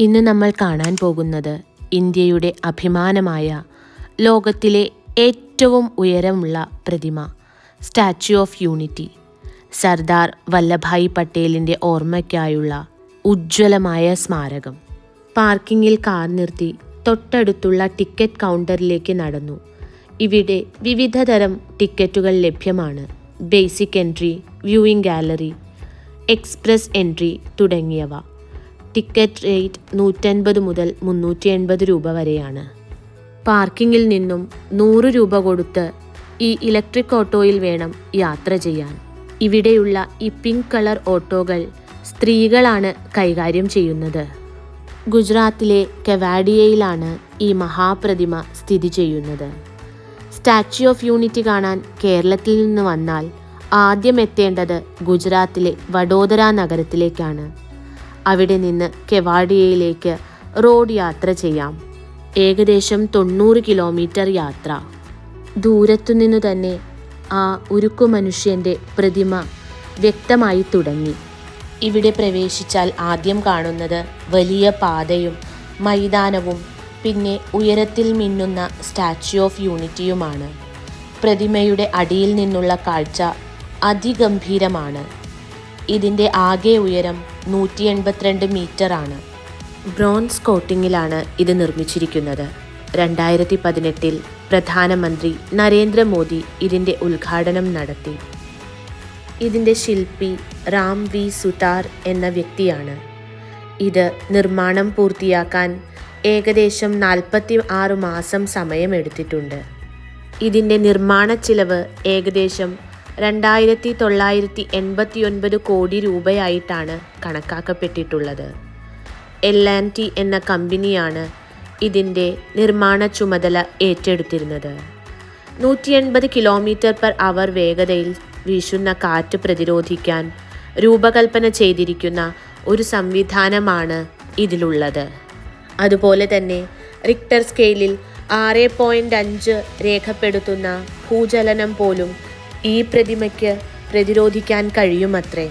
ഇന്ന് നമ്മൾ കാണാൻ പോകുന്നത് ഇന്ത്യയുടെ അഭിമാനമായ ലോകത്തിലെ ഏറ്റവും ഉയരമുള്ള പ്രതിമ statue of unity. Sardar Vallabhbhai പട്ടേലിന്റെ ഓർമ്മയ്ക്കായുള്ള ഉജ്ജ്വലമായ സ്മാരകം. പാർക്കിങ്ങിൽ കാർ നിർത്തി തൊട്ടടുത്തുള്ള ടിക്കറ്റ് കൗണ്ടറിലേക്ക് നടന്നു. ഇവിടെ വിവിധ തരം ടിക്കറ്റുകൾ ലഭ്യമാണ്. Basic entry viewing gallery express entry തുടങ്ങിയവ. ടിക്കറ്റ് റേറ്റ് നൂറ്റൻപത് മുതൽ മുന്നൂറ്റി എൺപത് രൂപ വരെയാണ്. പാർക്കിങ്ങിൽ നിന്നും നൂറ് രൂപ കൊടുത്ത് ഈ ഇലക്ട്രിക് ഓട്ടോയിൽ വേണം യാത്ര ചെയ്യാൻ. ഇവിടെയുള്ള ഈ പിങ്ക് കളർ ഓട്ടോകൾ സ്ത്രീകളാണ് കൈകാര്യം ചെയ്യുന്നത്. ഗുജറാത്തിലെ കെവാഡിയയിലാണ് ഈ മഹാപ്രതിമ സ്ഥിതി ചെയ്യുന്നത്. സ്റ്റാച്യു ഓഫ് യൂണിറ്റി കാണാൻ കേരളത്തിൽ നിന്ന് വന്നാൽ ആദ്യം എത്തേണ്ടത് ഗുജറാത്തിലെ വഡോദര നഗരത്തിലേക്കാണ്. അവിടെ നിന്ന് കെവാഡിയയിലേക്ക് റോഡ് യാത്ര ചെയ്യാം. ഏകദേശം തൊണ്ണൂറ് കിലോമീറ്റർ യാത്ര. ദൂരത്തുനിന്നു തന്നെ ആ ഉരുക്കു മനുഷ്യന്റെ പ്രതിമ വ്യക്തമായി തുടങ്ങി. ഇവിടെ പ്രവേശിച്ചാൽ ആദ്യം കാണുന്നത് വലിയ പാതയും മൈതാനവും പിന്നെ ഉയരത്തിൽ മിന്നുന്ന സ്റ്റാച്യു ഓഫ് യൂണിറ്റിയുമാണ്. പ്രതിമയുടെ അടിയിൽ നിന്നുള്ള കാഴ്ച അതിഗംഭീരമാണ്. ഇതിന്റെ ആകെ ഉയരം നൂറ്റി എൺപത്തിരണ്ട് ആണ്. ബ്രോൺസ് കോട്ടിങ്ങിലാണ് ഇത് നിർമ്മിച്ചിരിക്കുന്നത്. രണ്ടായിരത്തി പതിനെട്ടിൽ പ്രധാനമന്ത്രി നരേന്ദ്രമോദി ഇതിന്റെ ഉദ്ഘാടനം നടത്തി. ഇതിന്റെ ശില്പി റാം വി സുതാർ എന്ന വ്യക്തിയാണ്. ഇത് നിർമ്മാണം പൂർത്തിയാക്കാൻ ഏകദേശം നാൽപ്പത്തി ആറ് മാസം സമയമെടുത്തിട്ടുണ്ട്. ഇതിന്റെ നിർമ്മാണ ചിലവ് ഏകദേശം രണ്ടായിരത്തി തൊള്ളായിരത്തി എൺപത്തി ഒൻപത് കോടി രൂപയായിട്ടാണ് കണക്കാക്കപ്പെട്ടിട്ടുള്ളത്. എൽ ആൻഡ് ടി എന്ന കമ്പനിയാണ് ഇതിന്റെ നിർമ്മാണ ചുമതല ഏറ്റെടുത്തിരുന്നത്. നൂറ്റി എൺപത് കിലോമീറ്റർ പെർ അവർ വേഗതയിൽ വീശുന്ന കാറ്റ് പ്രതിരോധിക്കാൻ രൂപകൽപ്പന ചെയ്തിരിക്കുന്ന ഒരു സംവിധാനമാണ് ഇതിലുള്ളത്. അതുപോലെ തന്നെ റിക്ടർ സ്കെയിലിൽ ആറ് പോയിന്റ് അഞ്ച് രേഖപ്പെടുത്തുന്ന ഭൂചലനം പോലും ഈ പ്രതിമയ്ക്ക് പ്രതിരോധിക്കാൻ കഴിയുമത്രേ.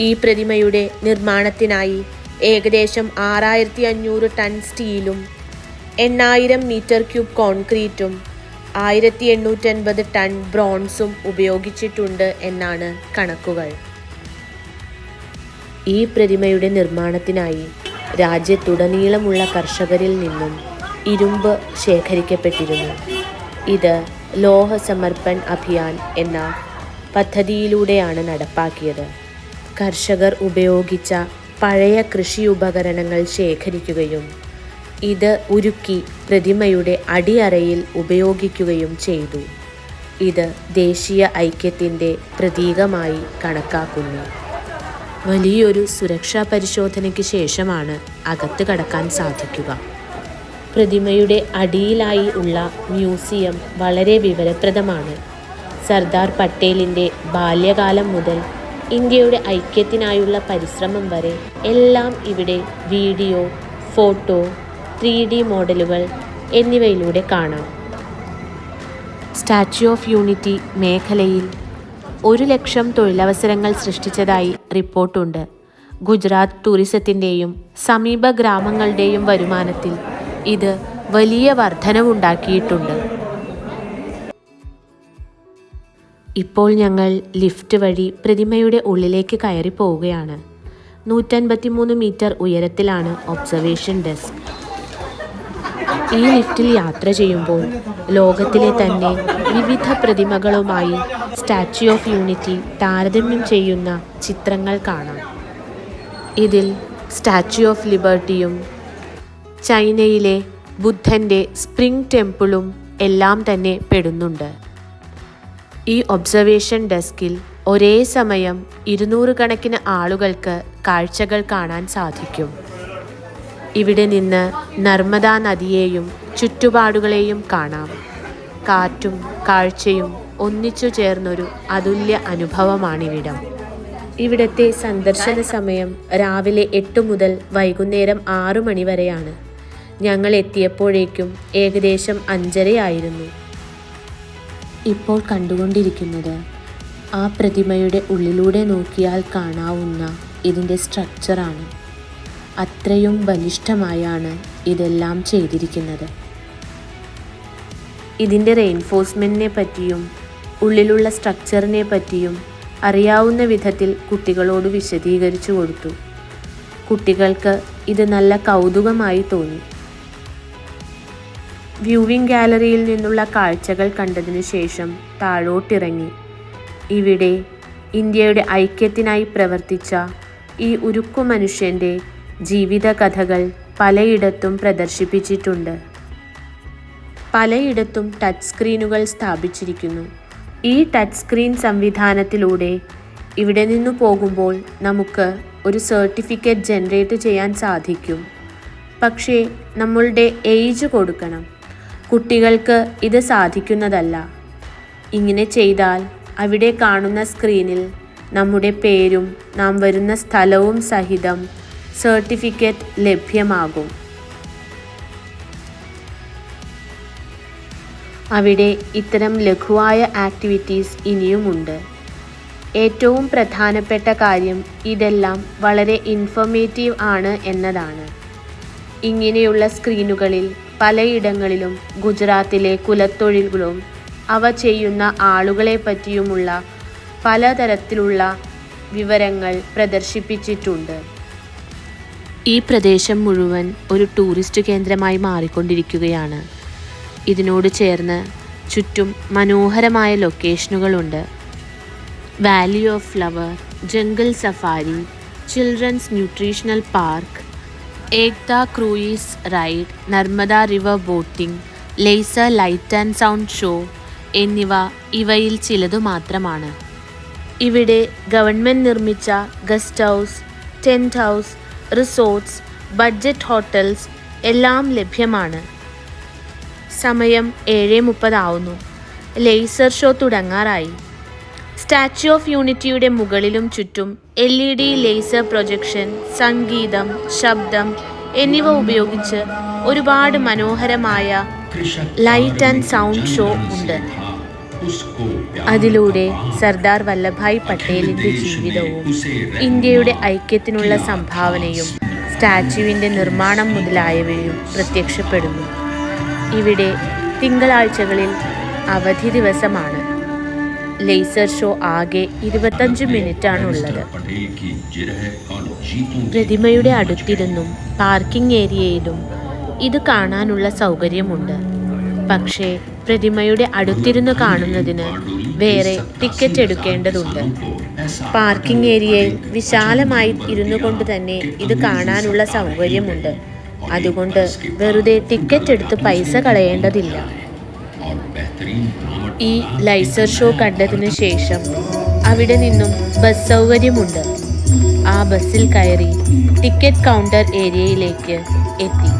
ഈ പ്രതിമയുടെ നിർമ്മാണത്തിനായി ഏകദേശം ആറായിരത്തി അഞ്ഞൂറ് ടൺ സ്റ്റീലും എണ്ണായിരം മീറ്റർ ക്യൂബ് കോൺക്രീറ്റും ആയിരത്തി എണ്ണൂറ്റൻപത് ടൺ ബ്രോൺസും ഉപയോഗിച്ചിട്ടുണ്ട് എന്നാണ് കണക്കുകൾ. ഈ പ്രതിമയുടെ നിർമ്മാണത്തിനായി രാജ്യത്തുടനീളമുള്ള കർഷകരിൽ നിന്നും ഇരുമ്പ് ശേഖരിക്കപ്പെട്ടിരുന്നു. ഇത് ലോഹ സമർപ്പൺ അഭിയാൻ എന്ന പദ്ധതിയിലൂടെയാണ് നടപ്പാക്കിയത്. കർഷകർ ഉപയോഗിച്ച പഴയ കൃഷി ഉപകരണങ്ങൾ ശേഖരിക്കുകയും ഇത് ഉരുക്കി പ്രതിമയുടെ അടിയറയിൽ ഉപയോഗിക്കുകയും ചെയ്തു. ഇത് ദേശീയ ഐക്യത്തിന്റെ പ്രതീകമായി കണക്കാക്കുന്നു. വലിയൊരു സുരക്ഷാ പരിശോധനയ്ക്ക് ശേഷമാണ് അകത്ത് കടക്കാൻ സാധിക്കുക. പ്രതിമയുടെ അടിയിലായി ഉള്ള മ്യൂസിയം വളരെ വിവരപ്രദമാണ്. സർദാർ പട്ടേലിന്റെ ബാല്യകാലം മുതൽ ഇന്ത്യയുടെ ഐക്യത്തിനായുള്ള പരിശ്രമം വരെ എല്ലാം ഇവിടെ വീഡിയോ ഫോട്ടോ ത്രീ ഡി മോഡലുകൾ എന്നിവയിലൂടെ കാണാം. സ്റ്റാച്യു ഓഫ് യൂണിറ്റി മേഖലയിൽ ഒരു ലക്ഷം തൊഴിലവസരങ്ങൾ സൃഷ്ടിച്ചതായി റിപ്പോർട്ടുണ്ട്. ഗുജറാത്ത് ടൂറിസത്തിന്റെയും സമീപ ഗ്രാമങ്ങളുടെയും വരുമാനത്തിൽ ഇത് വലിയ വർധനവുണ്ടാക്കിയിട്ടുണ്ട്. ഇപ്പോൾ ഞങ്ങൾ ലിഫ്റ്റ് വഴി പ്രതിമയുടെ ഉള്ളിലേക്ക് കയറി പോവുകയാണ്. നൂറ്റൻപത്തിമൂന്ന് മീറ്റർ ഉയരത്തിലാണ് ഒബ്സർവേഷൻ ഡെസ്ക്. ഈ ലിഫ്റ്റിൽ യാത്ര ചെയ്യുമ്പോൾ ലോകത്തിലെ തന്നെ വിവിധ പ്രതിമകളുമായി സ്റ്റാച്യു ഓഫ് യൂണിറ്റി താരതമ്യം ചെയ്യുന്ന ചിത്രങ്ങൾ കാണാം. ഇതിൽ സ്റ്റാച്യു ഓഫ് ലിബർട്ടിയും ചൈനയിലെ ബുദ്ധന്റെ സ്പ്രിംഗ് ടെമ്പിളും എല്ലാം തന്നെ പെടുന്നുണ്ട്. ഈ ഒബ്സർവേഷൻ ഡെസ്കിൽ ഒരേ സമയം ഇരുന്നൂറ് കണക്കിന് ആളുകൾക്ക് കാഴ്ചകൾ കാണാൻ സാധിക്കും. ഇവിടെ നിന്ന് നർമ്മദാ നദിയെയും ചുറ്റുപാടുകളെയും കാണാം. കാറ്റും കാഴ്ചയും ഒന്നിച്ചു ചേർന്നൊരു അതുല്യ അനുഭവമാണിവിടം. ഇവിടത്തെ സന്ദർശന സമയം രാവിലെ എട്ട് മുതൽ വൈകുന്നേരം ആറു മണി വരെയാണ്. ഞങ്ങൾ എത്തിയപ്പോഴേക്കും ഏകദേശം അഞ്ചരയായിരുന്നു. ഇപ്പോൾ കണ്ടുകൊണ്ടിരിക്കുന്നത് ആ പ്രതിമയുടെ ഉള്ളിലൂടെ നോക്കിയാൽ കാണാവുന്ന ഇതിന്റെ സ്ട്രക്ചറാണ്. അത്രയും ബലിഷ്ഠമായാണ് ഇതെല്ലാം ചെയ്തിരിക്കുന്നത്. ഇതിന്റെ റെയിൻഫോഴ്സ്മെന്റിനെ പറ്റിയും ഉള്ളിലുള്ള സ്ട്രക്ചറിനെ പറ്റിയും അറിയാവുന്ന വിധത്തിൽ കുട്ടികളോട് വിശദീകരിച്ചു കൊടുത്തു. കുട്ടികൾക്ക് ഇത് നല്ല കൗതുകമായി തോന്നി. വ്യൂവിംഗ് ഗാലറിയിൽ നിന്നുള്ള കാഴ്ചകൾ കണ്ടതിനു ശേഷം താഴോട്ടിറങ്ങി. ഇവിടെ ഇന്ത്യയുടെ ഐക്യത്തിനായി പ്രവർത്തിച്ച ഈ ഉരുക്കു മനുഷ്യന്റെ ജീവിതകഥകൾ പലയിടത്തും പ്രദർശിപ്പിച്ചിട്ടുണ്ട്. പലയിടത്തും ടച്ച് സ്ക്രീനുകൾ സ്ഥാപിച്ചിരിക്കുന്നു. ഈ ടച്ച് സ്ക്രീൻ സംവിധാനത്തിലൂടെ ഇവിടെ നിന്നു പോകുമ്പോൾ നമുക്ക് ഒരു സർട്ടിഫിക്കറ്റ് ജനറേറ്റ് ചെയ്യാൻ സാധിക്കും. പക്ഷേ നമ്മളുടെ ഏജ് കൊടുക്കണം. കുട്ടികൾക്ക് ഇത് സാധിക്കുന്നതല്ല. ഇങ്ങനെ ചെയ്താൽ അവിടെ കാണുന്ന സ്ക്രീനിൽ നമ്മുടെ പേരും നാം വരുന്ന സ്ഥലവും സഹിതം സർട്ടിഫിക്കറ്റ് ലഭ്യമാകും. അവിടെ ഇത്തരം ലഘുവായ ആക്ടിവിറ്റീസ് ഇനിയുമുണ്ട്. ഏറ്റവും പ്രധാനപ്പെട്ട കാര്യം ഇതെല്ലാം വളരെ ഇൻഫോർമേറ്റീവ് ആണ് എന്നതാണ്. ഇങ്ങനെയുള്ള സ്ക്രീനുകളിൽ പലയിടങ്ങളിലും ഗുജറാത്തിലെ കുലത്തൊഴിലുകളും അവ ചെയ്യുന്ന ആളുകളെ പറ്റിയുമുള്ള പലതരത്തിലുള്ള വിവരങ്ങൾ പ്രദർശിപ്പിച്ചിട്ടുണ്ട്. ഈ പ്രദേശം മുഴുവൻ ഒരു ടൂറിസ്റ്റ് കേന്ദ്രമായി മാറിക്കൊണ്ടിരിക്കുകയാണ്. ഇതിനോട് ചേർന്ന് ചുറ്റും മനോഹരമായ ലൊക്കേഷനുകളുണ്ട്. Valley of flower jungle safari children's nutritional park Ekta cruise ride Narmada river boating laser light and sound show എന്നിവ ഇവയിൽ ചിലതു മാത്രമാണ്. ഇവിടെ ഗവൺമെന്റ് നിർമ്മിച്ച guest house tent house resorts budget hotels എല്ലാം ലഭ്യമാണ്. സമയം ഏഴ് മുപ്പതാവുന്നു ലേസർ ഷോ തുടങ്ങാറായി. സ്റ്റാച്യു ഓഫ് യൂണിറ്റിയുടെ മുകളിലും ചുറ്റും L E D laser projection സംഗീതം ശബ്ദം എന്നിവ ഉപയോഗിച്ച് ഒരുപാട് മനോഹരമായ ലൈറ്റ് ആൻഡ് സൗണ്ട് ഷോ ഉണ്ട്. അതിലൂടെ സർദാർ വല്ലഭായ് പട്ടേലിന്റെ ജീവിതവും ഇന്ത്യയുടെ ഐക്യത്തിനുള്ള സംഭാവനയും സ്റ്റാച്യുവിന്റെ നിർമ്മാണം മുതലായവയും പ്രത്യക്ഷപ്പെടുന്നു. ഇവിടെ തിങ്കളാഴ്ചകളിൽ അവധി ദിവസമാണ്. ലേസർ ഷോ ആകെ ഇരുപത്തഞ്ച് മിനിറ്റാണ് ഉള്ളത് പ്രതിമയുടെ അടുത്തിരുന്നും പാർക്കിംഗ് ഏരിയയിലും ഇത് കാണാനുള്ള സൗകര്യമുണ്ട്. പക്ഷേ പ്രതിമയുടെ അടുത്തിരുന്ന് കാണുന്നതിന് വേറെ ടിക്കറ്റ് എടുക്കേണ്ടതുണ്ട്. പാർക്കിംഗ് ഏരിയയിൽ വിശാലമായി ഇരുന്നു കൊണ്ട് തന്നെ ഇത് കാണാനുള്ള സൗകര്യമുണ്ട്. അതുകൊണ്ട് വെറുതെ ടിക്കറ്റ് എടുത്ത് പൈസ കളയേണ്ടതില്ല. ഈ ലൈസർ ഷോ കണ്ടതിനു ശേഷം അവിടെ നിന്നും ബസ് സൗകര്യമുണ്ട്. ആ ബസ്സിൽ കയറി ടിക്കറ്റ് കൗണ്ടർ ഏരിയയിലേക്ക് എത്തി.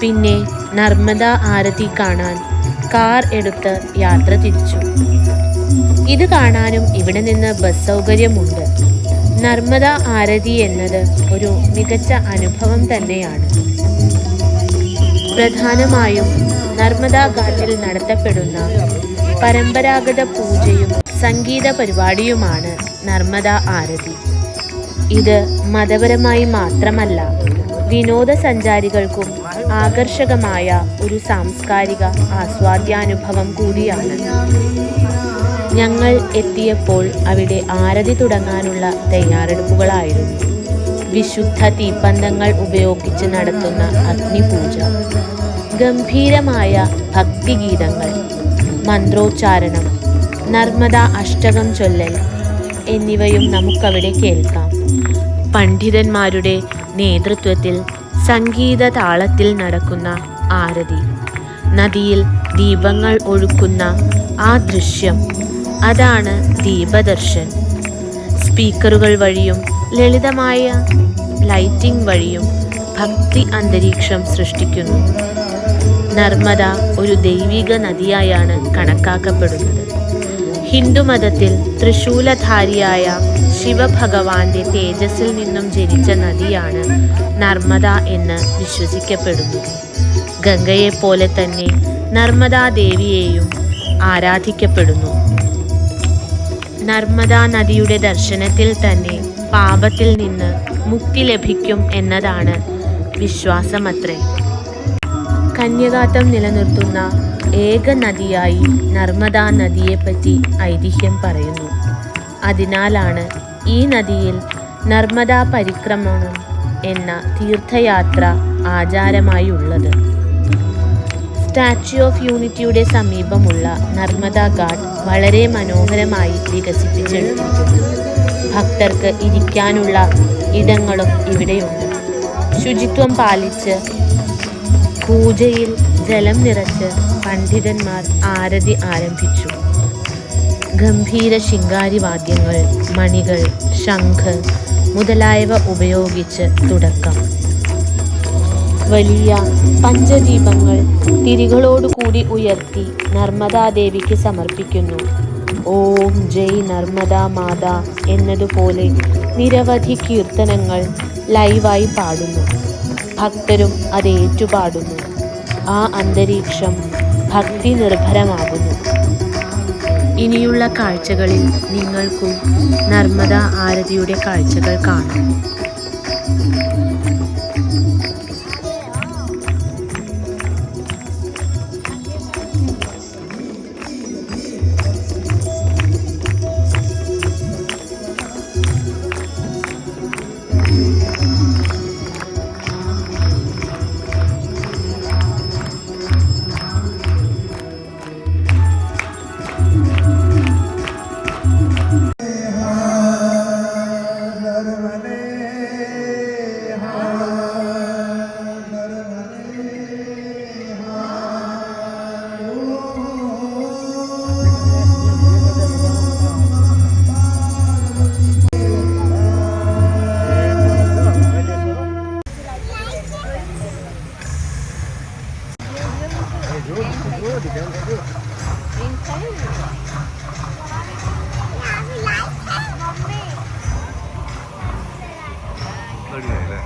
പിന്നെ നർമ്മദ ആരതി കാണാൻ കാർ എടുത്ത് യാത്ര തിരിച്ചു. ഇത് കാണാനും ഇവിടെ നിന്ന് ബസ് സൗകര്യമുണ്ട്. നർമ്മദ ആരതി എന്നത് ഒരു മികച്ച അനുഭവം തന്നെയാണ്. പ്രധാനമായും നർമ്മദ ഘാട്ടിൽ നടത്തപ്പെടുന്ന പരമ്പരാഗത പൂജയും സംഗീത പരിപാടിയുമാണ് നർമ്മദ ആരതി. ഇത് മതപരമായി മാത്രമല്ല വിനോദസഞ്ചാരികൾക്കും ആകർഷകമായ ഒരു സാംസ്കാരിക ആസ്വാദ്യാനുഭവം കൂടിയാണ്. ഞങ്ങൾ എത്തിയപ്പോൾ അവിടെ ആരതി തുടങ്ങാനുള്ള തയ്യാറെടുപ്പുകളായിരുന്നു. വിശുദ്ധ തീപ്പന്തങ്ങൾ ഉപയോഗിച്ച് നടത്തുന്ന അഗ്നിപൂജ ഗംഭീരമായ ഭക്തിഗീതങ്ങൾ മന്ത്രോച്ചാരണം നർമ്മദ അഷ്ടകം ചൊല്ലൽ എന്നിവയും നമുക്കവിടെ കേൾക്കാം. പണ്ഡിതന്മാരുടെ നേതൃത്വത്തിൽ സംഗീത താളത്തിൽ നടക്കുന്ന ആരതി. നദിയിൽ ദീപങ്ങൾ ഒഴുക്കുന്ന ആ ദൃശ്യം അതാണ് ദീപദർശൻ. സ്പീക്കറുകൾ വഴിയും ലളിതമായ ലൈറ്റിംഗ് വഴിയും ഭക്തി അന്തരീക്ഷം സൃഷ്ടിക്കുന്നു. നർമ്മദ ഒരു ദൈവിക നദിയായാണ് കണക്കാക്കപ്പെടുന്നത്. ഹിന്ദുമതത്തിൽ തൃശൂലധാരിയായ ശിവഭഗവാന്റെ തേജസ്സിൽ നിന്നും ജനിച്ച നദിയാണ് നർമ്മദ എന്ന് വിശ്വസിക്കപ്പെടുന്നു. ഗംഗയെപ്പോലെ തന്നെ നർമ്മദാദേവിയെയും ആരാധിക്കപ്പെടുന്നു. നർമ്മദാ നദിയുടെ ദർശനത്തിൽ തന്നെ പാപത്തിൽ നിന്ന് മുക്തി ലഭിക്കും എന്നതാണ് വിശ്വാസമത്രേ. കന്യകാത്തം നിലനിർത്തുന്ന ഏക നദിയായി നർമ്മദാ നദിയെപ്പറ്റി ഐതിഹ്യം പറയുന്നു. അതിനാലാണ് ഈ നദിയിൽ നർമ്മദാ പരിക്രമണം എന്ന തീർത്ഥയാത്ര ആചാരമായി ഉള്ളത് സ്റ്റാച്യു ഓഫ് യൂണിറ്റിയുടെ സമീപമുള്ള നർമ്മദ ഘാട്ട് വളരെ മനോഹരമായി വികസിപ്പിച്ചെടുത്തിരിക്കുന്നു ഭക്തർക്ക് ഇരിക്കാനുള്ള ഇടങ്ങളും ഇവിടെയുണ്ട്. ശുചിത്വം പാലിച്ച് പൂജയിൽ ജലം നിറച്ച് പണ്ഡിതന്മാർ ആരതി ആരംഭിച്ചു. ഗംഭീര ശിങ്കാരി വാദ്യങ്ങൾ മണികൾ ശംഖ് മുതലായവ ഉപയോഗിച്ച് തുടക്കം. വലിയ പഞ്ചദീപങ്ങൾ തിരികളോടുകൂടി ഉയർത്തി നർമ്മദാദേവിക്ക് സമർപ്പിക്കുന്നു. ഓം ജയ് നർമ്മദാ മാതാ എന്നതുപോലെ നിരവധി കീർത്തനങ്ങൾ ലൈവായി പാടുന്നു. ഭക്തരും അത് ഏറ്റുപാടുന്നു. ആ അന്തരീക്ഷം ഭക്തി നിർഭരമാകുന്നു ഇനിയുള്ള കാഴ്ചകളിൽ നിങ്ങൾക്കും നർമ്മദ ആരതിയുടെ കാഴ്ചകൾ കാണാം. 是的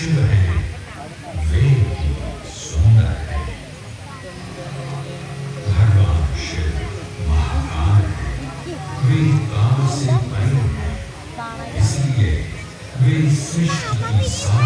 शिव है वे सुंदर है भगवान शिव महाकाल है वे काम से परे हैं इसलिए वे सृष्टि की सारी